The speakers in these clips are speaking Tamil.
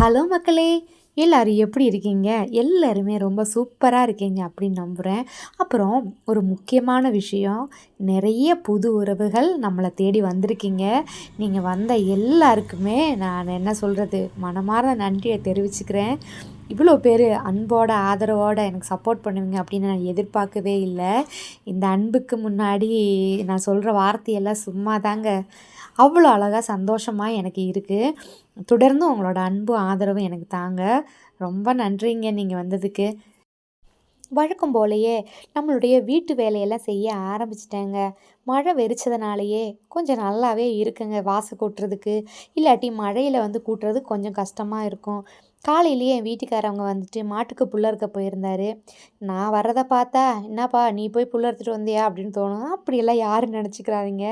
ஹலோ மக்களே எல்லோரும் எப்படி இருக்கீங்க? எல்லாருமே ரொம்ப சூப்பராக இருக்கீங்க அப்படின்னு நம்புகிறேன் அப்புறம் ஒரு முக்கியமான விஷயம் நிறைய புது உறவுகள் நம்மளை தேடி வந்திருக்கீங்க. நீங்கள் வந்த எல்லாருக்குமே நான் என்ன சொல்கிறது மனமார்ந்த நன்றியை தெரிவிச்சுக்கிறேன். இவ்வளோ பேர் அன்போட ஆதரவோடு எனக்கு சப்போர்ட் பண்ணுவீங்க அப்படின்னு நான் எதிர்பார்க்கவே இல்லை. இந்த அன்புக்கு முன்னாடி நான் சொல்கிற வார்த்தையெல்லாம் சும்மா தாங்க அவ்வளோ அழகாக சந்தோஷமாக எனக்கு இருக்குது தொடர்ந்து உங்களோட அன்பும் ஆதரவும் எனக்கு தாங்க. ரொம்ப நன்றிங்க நீங்கள் வந்ததுக்கு. வழக்கம் போலயே நம்மளுடைய வீட்டு வேலையெல்லாம் செய்ய ஆரம்பிச்சிட்டேங்க. மழை வெறிச்சதுனாலேயே கொஞ்சம் நல்லாவே இருக்குங்க வாசல் கூட்டுறதுக்கு. இல்லாட்டி மழையில் வந்து கூட்டுறது கொஞ்சம் கஷ்டமாக இருக்கும். காலையிலேயே என் வீட்டுக்காரவங்க வந்துட்டு மாட்டுக்கு புல்ல இருக்க போயிருந்தாரு. நான் வர்றதை பார்த்தா என்னப்பா நீ போய் புல்ல எடுத்துகிட்டு வந்தியா? அப்படின்னு தோணும். அப்படியெல்லாம் யாரும் நினச்சிக்கிறாதீங்க.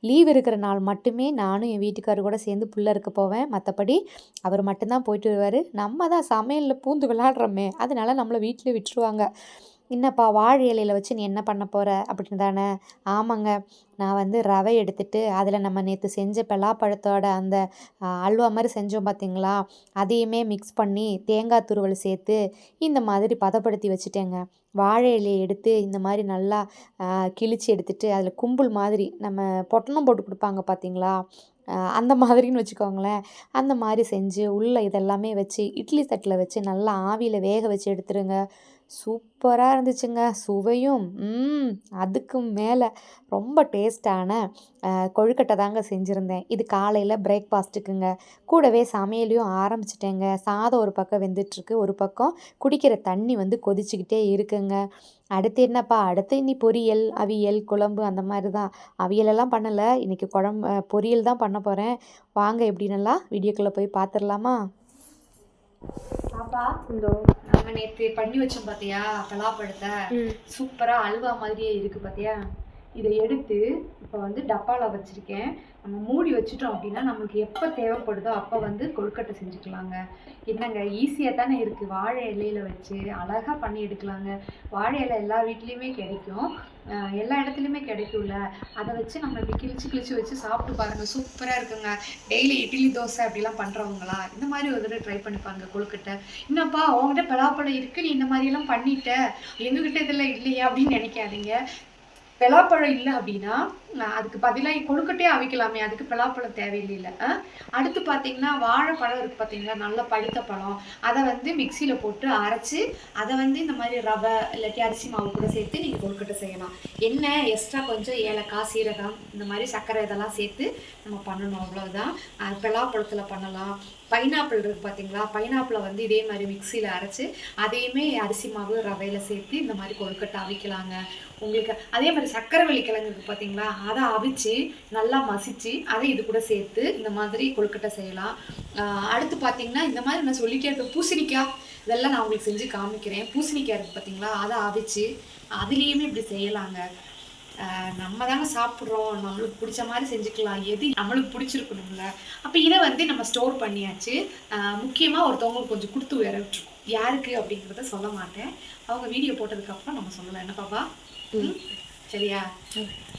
லீவ் இருக்கிற நாள் மட்டுமே நானும் என் வீட்டுக்காரர் கூட சேர்ந்து புல்ல இருக்க போவேன். மற்றபடி அவர் மட்டும்தான் போயிட்டு வருவார். நம்ம தான் சமையலில் பூந்து விளாடுறோமே. அதனால நம்மளை வீட்டில் விட்டுருவாங்க. என்னப்பா வாழை இலையில வச்சு நீ என்ன பண்ண போகிற அப்படின்னு தானே. ஆமாங்க. நான் வந்து ரவை எடுத்துட்டு அதில் நம்ம நேற்று செஞ்ச பலாப்பழத்தோட அந்த அல்வா மாதிரி செஞ்சோம் பார்த்தீங்களா அதையுமே மிக்ஸ் பண்ணி தேங்காய் துருவல் சேர்த்து இந்த மாதிரி பதப்படுத்தி வச்சுட்டேங்க. வாழை இலையை எடுத்து இந்த மாதிரி நல்லா கிழிச்சு எடுத்துட்டு அதில் கும்பல் மாதிரி நம்ம பொட்டணம் போட்டு கொடுப்பாங்க பார்த்தீங்களா அந்த மாதிரின்னு வச்சுக்கோங்களேன். அந்த மாதிரி செஞ்சு உள்ளே இதெல்லாமே வச்சு இட்லி தட்டில் வச்சு நல்லா ஆவியில் வேக வச்சு எடுத்துருங்க. சூப்பராக இருந்துச்சுங்க. சுவையும் அதுக்கும் மேலே ரொம்ப டேஸ்ட்டான கொழுக்கட்டை தாங்க செஞ்சுருந்தேன். இது காலையில் பிரேக்ஃபாஸ்ட்டுக்குங்க கூடவே சமையலையும் ஆரம்பிச்சிட்டேங்க. சாதம் ஒரு பக்கம் வெந்துட்டுருக்கு ஒரு பக்கம் குடிக்கிற தண்ணி வந்து கொதிச்சுக்கிட்டே இருக்குங்க. அடுத்து என்னப்பா? அடுத்து இனி பொரியல் அவியல் குழம்பு அந்த மாதிரி தான் அவியலெல்லாம் பண்ணலை. இன்றைக்கி குழம்பு பொரியல் தான் பண்ண போகிறேன் வாங்க எப்படின்னலாம் வீடியோக்குள்ளே போய் பார்த்துடலாமா பாப்பா. நம்ம நேத்து பண்ணி வச்சோம் பாத்தியா பலாப்பழத்தை சூப்பரா அல்வா மாதிரியே இருக்கு பாத்தியா? இதை எடுத்து இப்போ வந்து டப்பாவில் வச்சுருக்கேன். நம்ம மூடி வச்சுட்டோம் அப்படின்னா நமக்கு எப்போ தேவைப்படுதோ அப்போ வந்து கொழுக்கட்டை செஞ்சுக்கலாங்க. என்னங்க ஈஸியாக தானே இருக்குது வாழை இலையில வச்சு அழகாக பண்ணி எடுக்கலாங்க. வாழை இலை எல்லா வீட்லேயுமே கிடைக்கும். எல்லா இடத்துலையுமே கிடைக்கும்ல. அதை வச்சு நம்ம இப்படி கிழிச்சு கிழிச்சு வச்சு சாப்பிட்டு பாருங்கள் சூப்பராக இருக்குங்க. டெய்லி இட்லி தோசை அப்படிலாம் பண்ணுறவங்களா இந்த மாதிரி ஒரு தடவை ட்ரை பண்ணிப்பாங்க கொழுக்கட்டை. என்னப்பா உங்ககிட்ட பலாப்பழம் இருக்குது நீ இந்த மாதிரியெல்லாம் பண்ணிட்ட. எங்ககிட்ட இதெல்லாம் இல்லையா அப்படின்னு நினைக்காதீங்க. பலாப்பழம் இல்லை அப்படின்னா அதுக்கு பதிலாக கொடுக்கட்டே அவிக்கலாமே அதுக்கு பலாப்பழம் தேவையில்லை அடுத்து பார்த்தீங்கன்னா வாழைப்பழம் இருக்குது பார்த்தீங்களா நல்ல பழுத்த பழம். அதை வந்து மிக்சியில் போட்டு அரைச்சி அதை வந்து இந்த மாதிரி ரவை இல்லாட்டி அரிசி மாவு கூட சேர்த்து நீங்கள் கொழுக்கட்டை செய்யலாம். என்ன எக்ஸ்ட்ரா கொஞ்சம் ஏலக்காய் சீரகம் இந்த மாதிரி சர்க்கரை இதெல்லாம் சேர்த்து நம்ம பண்ணணும் அவ்வளோதான் பலாப்பழத்தில் பண்ணலாம். பைனாப்பிள் இருக்குது பார்த்தீங்களா பைனாப்பிளை வந்து இதே மாதிரி மிக்சியில் அரைச்சி அதையுமே அரிசி மாவு ரவையில் சேர்த்து இந்த மாதிரி கொழுக்கட்டை அவிக்கலாங்க. உங்களுக்கு அதே மாதிரி சக்கரை வெள்ளிக்கிழங்கு இருக்குது பார்த்தீங்களா அதை அவிச்சு நல்லா மசிச்சு அதை இது கூட சேர்த்து இந்த மாதிரி கொழுக்கட்டை செய்யலாம். அடுத்து பார்த்தீங்கன்னா இந்த மாதிரி நான் சொல்லிட்டே இருப்பேன் பூசணிக்காய். இதெல்லாம் நான் உங்களுக்கு செஞ்சு காமிக்கிறேன். பூசணிக்காய் இருக்குது பார்த்தீங்களா அதை அவிச்சு அதுலேயுமே இப்படி செய்யலாங்க. நம்ம தாங்க சாப்பிட்றோம். நம்மளுக்கு பிடிச்ச மாதிரி செஞ்சுக்கலாம். எது நம்மளுக்கு பிடிச்சிருக்கணும்ல. அப்போ இதை வந்து நம்ம ஸ்டோர் பண்ணியாச்சு. முக்கியமாக ஒருத்தவங்களுக்கு கொஞ்சம் கொடுத்து வேற விட்டுருக்கோம். யாருக்கு அப்படிங்கிறத சொல்ல மாட்டேன். அவங்க வீடியோ போட்டதுக்கப்புறம் நம்ம சொல்லலாம். என்ன பாப்பா? சரியா?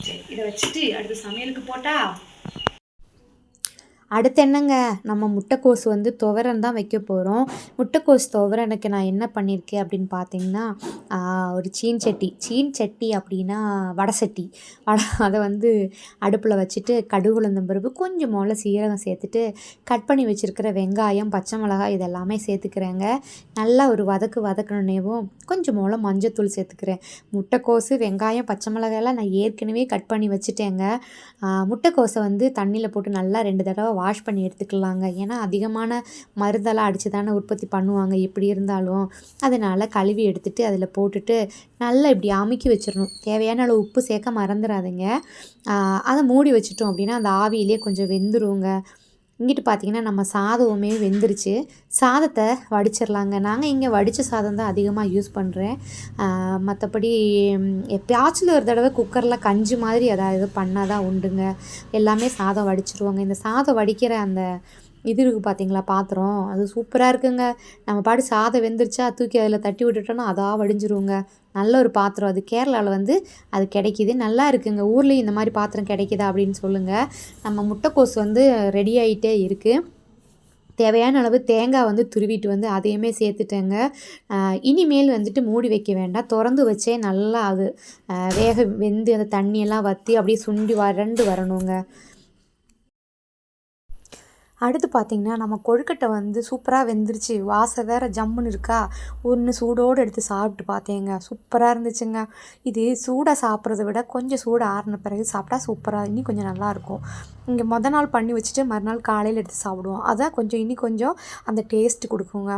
சரி இதை வச்சுட்டு அடுத்து சமையலுக்கு போட்டா? அடுத்து என்னங்க? நம்ம முட்டைக்கோஸ் வந்து துவரன் தான் வைக்க போகிறோம் முட்டைக்கோஸ் துவரனுக்கு நான் என்ன பண்ணியிருக்கேன் அப்படின்னு பார்த்தீங்கன்னா ஒரு சீன் சட்டி. சீன் சட்டி அப்படின்னா வடை சட்டி. வடை அதை வந்து அடுப்பில் வச்சுட்டு கடுகு உளுந்தம் பருப்பு கொஞ்சம் முதல்ல சீரகம் சேர்த்துட்டு கட் பண்ணி வச்சுருக்கிற வெங்காயம் பச்சை மிளகாய் இதெல்லாமே சேர்த்துக்கிறேங்க. நல்லா ஒரு வதக்கு வதக்கணுன்னேவும் கொஞ்சம் மூலம் மஞ்சத்தூள் சேர்த்துக்கிறேன். முட்டைக்கோஸு வெங்காயம் பச்சை மிளகாயெல்லாம் நான் ஏற்கனவே கட் பண்ணி வச்சுட்டேங்க. முட்டைக்கோஸை வந்து தண்ணியில் போட்டு நல்லா ரெண்டு தடவை வாஷ் பண்ணி எடுத்துக்கலாங்க. ஏன்னா அதிகமான மருந்தெல்லாம் அடித்து தானே உற்பத்தி பண்ணுவாங்க எப்படி இருந்தாலும். அதனால் கழுவி எடுத்துகிட்டு அதில் போட்டுட்டு நல்லா இப்படி அமுக்கி வச்சிடணும். தேவையான அளவு உப்பு சேர்க்க மறந்துடாதுங்க அதை மூடி வச்சுட்டோம் அப்படின்னா அந்த ஆவியிலே கொஞ்சம் வெந்துருங்க. இங்கிட்டு பார்த்தீங்கன்னா நம்ம சாதமுமே வெந்துருச்சு. சாதத்தை வடிச்சிடலாங்க நாங்கள் இங்கே வடித்த சாதம் தான் அதிகமாக யூஸ் பண்ணுறேன் மற்றபடி எப்பயாச்சும் ஒரு தடவை குக்கரில் கஞ்சி மாதிரி ஏதாவது பண்ணால் தான் உண்டுங்க. எல்லாமே சாதம் வடிச்சிருவாங்க. இந்த சாதம் வடிக்கிற அந்த இது இருக்குது பார்த்தீங்களா பாத்திரம். அது சூப்பராக இருக்குங்க. நம்ம பாட்டு சாதம் வெந்துருச்சா தூக்கி அதில் தட்டி விட்டுட்டோன்னா அதாக வடிஞ்சிருவோங்க நல்ல ஒரு பாத்திரம் அது. கேரளாவில் வந்து அது கிடைக்கிது. நல்லா இருக்குங்க. ஊர்லேயும் இந்த மாதிரி பாத்திரம் கிடைக்கிதா அப்படின்னு சொல்லுங்கள் நம்ம முட்டைக்கோஸ் வந்து ரெடி ஆகிட்டே இருக்குது தேவையான அளவு தேங்காய் வந்து துருவிட்டு வந்து அதையுமே சேர்த்துட்டேங்க. இனிமேல் வந்துட்டு மூடி வைக்க வேண்டாம். திறந்து வச்சே நல்லா அது வேக வெந்து அந்த தண்ணியெல்லாம் வற்றி அப்படியே சுண்டி வறண்டு வரணுங்க. அடுத்து பார்த்திங்கன்னா நம்ம கொழுக்கட்டை வந்து சூப்பராக வெந்துருச்சு. வாசை வேறு ஜம்முன்னு இருக்கா? ஒன்று சூடோடு எடுத்து சாப்பிட்டு பார்த்தேங்க சூப்பராக இருந்துச்சுங்க. இது சூடாக சாப்பிட்றத விட கொஞ்சம் சூடு ஆறின பிறகு சாப்பிட்டா சூப்பராக இன்னும் கொஞ்சம் நல்லாயிருக்கும் இங்கே மொதல் நாள் பண்ணி வச்சுட்டு மறுநாள் காலையில் எடுத்து சாப்பிடுவோம். அதான் கொஞ்சம் இன்னி கொஞ்சம் அந்த டேஸ்ட் கொடுக்குங்க.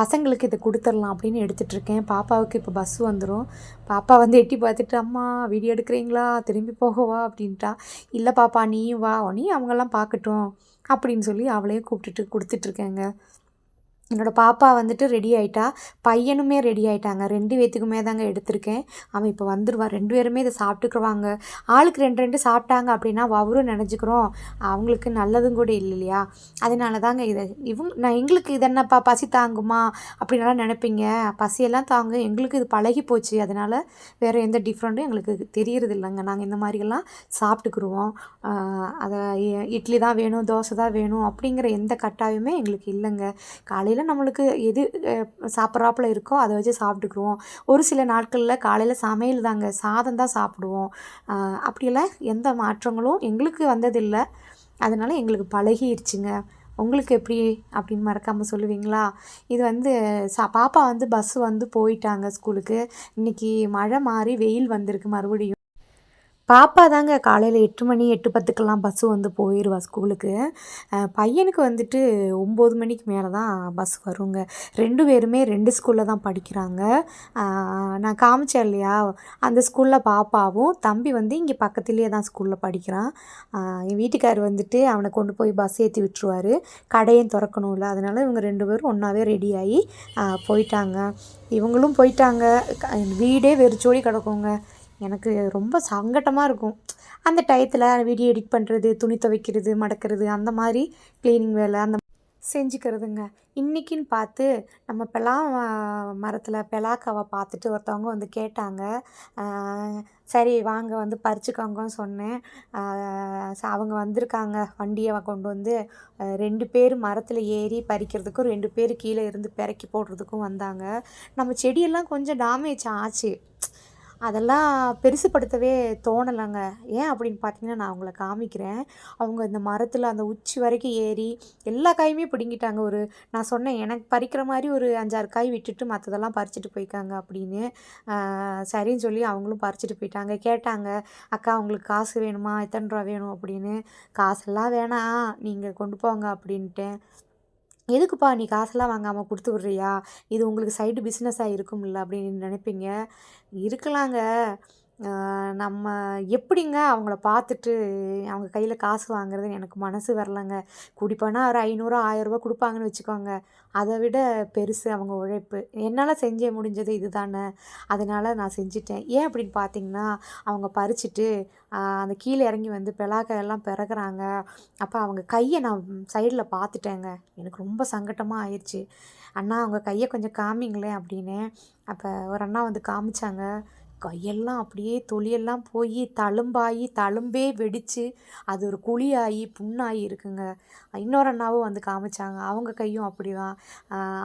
பசங்களுக்கு இதை கொடுத்துடலாம் அப்படின்னு எடுத்துகிட்டு இருக்கேன். பாப்பாவுக்கு இப்போ பஸ் வந்துடும் பாப்பா வந்து எட்டி பார்த்துட்டு அம்மா வீடியோ எடுக்கிறீங்களா? திரும்பி போகவா? அப்படின்ட்டா இல்லை பாப்பா நீயும் வா. நீ அவங்கெல்லாம் பார்க்கட்டும். அப்படின்னு சொல்லி அவளையே கூப்பிட்டுட்டு கொடுத்துட்ருக்கேங்க என்னோடய பாப்பா வந்துட்டு ரெடி ஆகிட்டா பையனுமே ரெடி ஆகிட்டாங்க ரெண்டு பேத்துக்குமே தாங்க எடுத்திருக்கேன். அவன் இப்போ வந்துடுவான் ரெண்டு பேருமே இதை சாப்பிட்டுக்குருவாங்க. ஆளுக்கு ரெண்டு ரெண்டு சாப்பிட்டாங்க அப்படின்னா அவரும் நினச்சிக்கிறோம். அவங்களுக்கு நல்லதும் கூட இல்லை இல்லையா? அதனால தாங்க இதை. இவங்க நான் எங்களுக்கு இது என்னப்பா? பசி தாங்குமா? அப்படின்லாம் நினைப்பீங்க. பசியெல்லாம் தாங்க. எங்களுக்கு இது பழகி போச்சு. அதனால் வேறு எந்த டிஃப்ரெண்ட்டும் எங்களுக்கு தெரியறது இல்லைங்க. நாங்கள் இந்த மாதிரியெல்லாம் சாப்பிட்டுக்குருவோம். அதை இட்லி தான் வேணும் தோசை தான் வேணும் அப்படிங்கிற எந்த கட்டாயமே எங்களுக்கு இல்லைங்க. காலையில் நம்மளுக்கு எது சாப்பிட்றாப்புல இருக்கோ அதை வச்சு சாப்பிட்டுக்குருவோம். ஒரு சில நாட்களில் காலையில் சமையல் தாங்க சாதம் தான் சாப்பிடுவோம் அப்படியெல்லாம் எந்த மாற்றங்களும் எங்களுக்கு வந்ததில்லை. அதனால் எங்களுக்கு பழகிருச்சுங்க. உங்களுக்கு எப்படி? அப்படின்னு மறக்காமல் சொல்லுவீங்களா? இது வந்து சா பாப்பா வந்து பஸ் வந்து போயிட்டாங்க ஸ்கூலுக்கு இன்றைக்கி மழை மாறி வெயில் வந்திருக்கு மறுபடியும். பாப்பா தாங்க காலையில் எட்டு மணி எட்டு பத்துக்கெல்லாம் பஸ்ஸு வந்து போயிடுவா ஸ்கூலுக்கு பையனுக்கு வந்துட்டு ஒம்பது மணிக்கு மேலே தான் பஸ் வருங்க. ரெண்டு பேருமே ரெண்டு ஸ்கூலில் தான் படிக்கிறாங்க. நான் காமிச்சேன் இல்லையா? அந்த ஸ்கூலில் பாப்பாவும் தம்பி வந்து இங்கே பக்கத்துலேயே தான் ஸ்கூலில் படிக்கிறான். என் வீட்டுக்கார் வந்துட்டு அவனை கொண்டு போய் பஸ் ஏற்றி விட்டுருவார். கடையும் திறக்கணும்ல. அதனால் இவங்க ரெண்டு பேரும் ஒன்றாவே ரெடி ஆகி போயிட்டாங்க. இவங்களும் போயிட்டாங்க. க- வீடே வெறிச்சோடி கிடக்குங்க. எனக்கு ரொம்ப சங்கட்டமாக இருக்கும். அந்த டயத்தில் வீடியோ எடிட் பண்ணுறது துணி துவைக்கிறது மடக்கிறது அந்த மாதிரி க்ளீனிங் வேலை அந்த செஞ்சுக்கிறதுங்க. இன்றைக்கின்னு பார்த்து நம்ம பெலா மரத்தில் பெலாக்காவை பார்த்துட்டு ஒருத்தவங்க வந்து கேட்டாங்க. சரி வாங்க வந்து பறிச்சுக்கோங்கன்னு சொன்னேன். அவங்க வந்திருக்காங்க. வண்டியை கொண்டு வந்து ரெண்டு பேர் மரத்தில் ஏறி பறிக்கிறதுக்கும் ரெண்டு பேர் கீழே இருந்து பிறக்கி போடுறதுக்கும் வந்தாங்க. நம்ம செடியெல்லாம் கொஞ்சம் டேமேஜ் ஆச்சு. அதெல்லாம் பெருசுப்படுத்தவே தோணலைங்க. ஏன் அப்படின்னு பார்த்தீங்கன்னா நான் அவங்கள காமிக்கிறேன். அவங்க இந்த மரத்தில் அந்த உச்சி வரைக்கும் ஏறி எல்லா காயுமே பிடுங்கிட்டாங்க. ஒரு நான் சொன்னேன் எனக்கு பறிக்கிற மாதிரி ஒரு அஞ்சாறு காய் விட்டுட்டு மற்றதெல்லாம் பறிச்சுட்டு போய்க்காங்க அப்படின்னு. சரின்னு சொல்லி அவங்களும் பறிச்சுட்டு போயிட்டாங்க. கேட்டாங்க அக்கா அவங்களுக்கு காசு வேணுமா? எத்தனை ரூபா வேணும் அப்படின்னு. காசெல்லாம் வேணாம். நீங்கள் கொண்டு போங்க அப்படின்ட்டேன். எதுக்குப்பா நீ காசெல்லாம் வாங்காமல் கொடுத்து விட்றியா? இது உங்களுக்கு சைடு பிஸ்னஸாக இருக்கும்ல அப்படின்னு நினைப்பீங்க. இருக்கலாங்க. நம்ம எப்படிங்க அவங்கள பார்த்துட்டு அவங்க கையில் காசு வாங்குறதுன்னு எனக்கு மனசு வரலங்க. குடிப்போனா ஒரு ஐநூறு ஆயிரரூபா கொடுப்பாங்கன்னு வச்சுக்கோங்க. அதை விட பெருசு அவங்க உழைப்பு. என்னால் செஞ்சே முடிஞ்சது இதுதானே. அதனால் நான் செஞ்சிட்டேன். ஏன் அப்படின்னு பார்த்தீங்கன்னா அவங்க பறிச்சுட்டு அந்த கீழே இறங்கி வந்து பெலாக்காயெல்லாம் பிறகுறாங்க. அப்போ அவங்க கையை நான் சைடில் பார்த்துட்டேங்க. எனக்கு ரொம்ப சங்கட்டமாக ஆயிடுச்சு அண்ணா அவங்க கையை கொஞ்சம் காமிங்களேன் அப்படின்னு. அப்போ ஒரு அண்ணா வந்து காமிச்சாங்க. கையெல்லாம் அப்படியே தொலியெல்லாம் போய் தழும்பாகி தழும்பே வெடித்து அது ஒரு குழியாகி புண்ணாகி இருக்குங்க. இன்னொரு அண்ணாவும் வந்து காமிச்சாங்க. அவங்க கையும் அப்படி தான்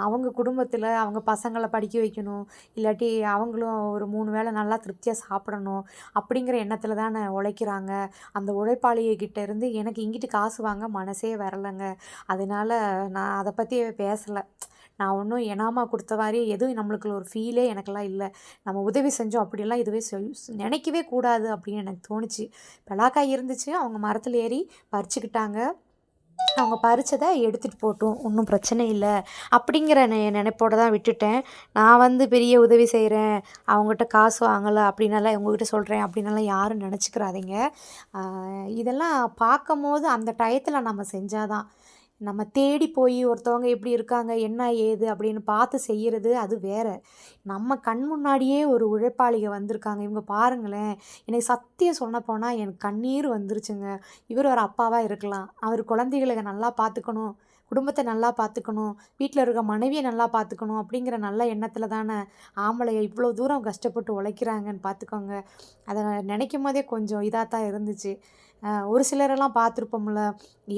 அவங்க குடும்பத்தில் அவங்க பசங்களை படிக்க வைக்கணும். இல்லாட்டி அவங்களும் ஒரு மூணு வேளை நல்லா திருப்தியாக சாப்பிடணும் அப்படிங்கிற எண்ணத்தில் தானே உழைக்கிறாங்க. அந்த உழைப்பாளிகிட்ட இருந்து எனக்கு இங்கிட்டு காசு வாங்க மனசே வரலைங்க. அதனால நான் அதை பற்றி பேசலை. நான் ஒன்றும் எனாமா கொடுத்த மாதிரி எதுவும் நம்மளுக்கு ஒரு ஃபீலே எனக்கெல்லாம் இல்லை. நம்ம உதவி செஞ்சோம் அப்படிலாம் இதுவே நினைக்கவே கூடாது அப்படின்னு எனக்கு தோணுச்சு. பலாக்காய் இருந்துச்சு. அவங்க மரத்தில் ஏறி பறிச்சுக்கிட்டாங்க. அவங்க பறித்ததை எடுத்துகிட்டு போட்டோம். ஒன்றும் பிரச்சனை இல்லை. அப்படிங்கிற நெ நினைப்போட தான் விட்டுட்டேன். நான் வந்து பெரிய உதவி செய்கிறேன் அவங்ககிட்ட காசு வாங்கலை அப்படின்னலாம் உங்ககிட்ட சொல்கிறேன் அப்படின்னாலாம் யாரும் நினச்சிக்கிறாதீங்க. இதெல்லாம் பார்க்கும் போது அந்த டயத்தில் நம்ம செஞ்சாதான். நம்ம தேடி போய் ஒருத்தவங்க எப்படி இருக்காங்க என்ன ஏது அப்படின்னு பார்த்து செய்கிறது அது வேற. நம்ம கண் முன்னாடியே ஒரு உழைப்பாளிக வந்திருக்காங்க. இவங்க பாருங்களேன். எனக்கு சத்தியம் சொன்ன போனால் எனக்கு கண்ணீர் வந்துருச்சுங்க. இவர் ஒரு அப்பாவாக இருக்கலாம். அவர் குழந்தைகளை நல்லா பார்த்துக்கணும். குடும்பத்தை நல்லா பார்த்துக்கணும் வீட்டில் இருக்க மனைவியை நல்லா பார்த்துக்கணும் அப்படிங்கிற நல்ல எண்ணத்தில் தானே ஆம்பளையை இவ்வளோ தூரம் கஷ்டப்பட்டு உழைக்கிறாங்கன்னு பார்த்துக்கோங்க அதை நினைக்கும் போதே கொஞ்சம் இதாக தான் இருந்துச்சு ஒரு சிலரெல்லாம் பார்த்துருப்போம்ல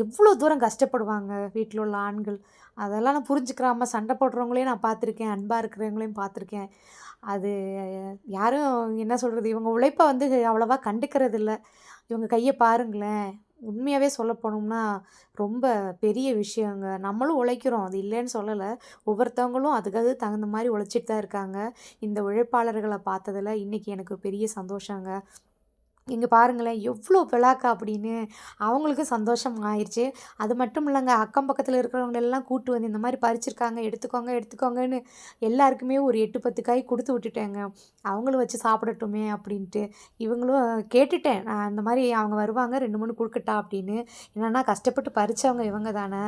எவ்வளோ தூரம் கஷ்டப்படுவாங்க வீட்டில் உள்ள ஆண்கள். அதெல்லாம் நான் புரிஞ்சுக்கிறாமல் சண்டை போடுறவங்களையும் நான் பார்த்துருக்கேன் அன்பாக இருக்கிறவங்களையும் பார்த்துருக்கேன் அது யாரும் என்ன சொல்கிறது இவங்க உழைப்பை வந்து அவ்வளோவா கண்டுக்கிறதில்ல. இவங்க கையை பாருங்களேன். உண்மையாகவே சொல்ல போனோம்னா ரொம்ப பெரிய விஷயங்க. நம்மளும் உழைக்கிறோம். அது இல்லைன்னு சொல்லலை. ஒவ்வொருத்தவங்களும் அதுக்காக தகுந்த மாதிரி உழைச்சிட்டு தான் இருக்காங்க. இந்த உழைப்பாளர்களை பார்த்ததுல இன்றைக்கி எனக்கு பெரிய சந்தோஷங்க. இங்கே பாருங்களேன் எவ்வளோ விழாக்கா அப்படின்னு அவங்களுக்கும் சந்தோஷம் ஆயிடுச்சு அது மட்டும் இல்லைங்க அக்கம் பக்கத்தில் இருக்கிறவங்களெல்லாம் கூட்டு வந்து இந்த மாதிரி பறிச்சிருக்காங்க எடுத்துக்கோங்க எடுத்துக்கோங்கன்னு எல்லாருக்குமே ஒரு எட்டு பத்து காய் கொடுத்து விட்டுட்டேங்க. அவங்களும் வச்சு சாப்பிடட்டுமே அப்படின்ட்டு. இவங்களும் கேட்டுட்டேன் நான் இந்த மாதிரி அவங்க வருவாங்க ரெண்டு மூணு கொடுக்கட்டா அப்படின்னு. என்னென்னா கஷ்டப்பட்டு பறித்தவங்க இவங்க தானே.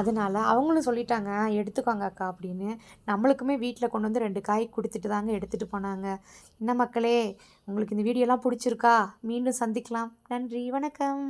அதனால அவங்களும் சொல்லிட்டாங்க எடுத்துக்கோங்க அக்கா அப்படின்னு. நம்மளுக்குமே வீட்டில் கொண்டு வந்து ரெண்டு காய் கொடுத்துட்டு தாங்க எடுத்துகிட்டு போனாங்க. என்ன மக்களே உங்களுக்கு இந்த வீடியோலாம் பிடிச்சிருக்கா? மீண்டும் சந்திக்கலாம். நன்றி. வணக்கம்.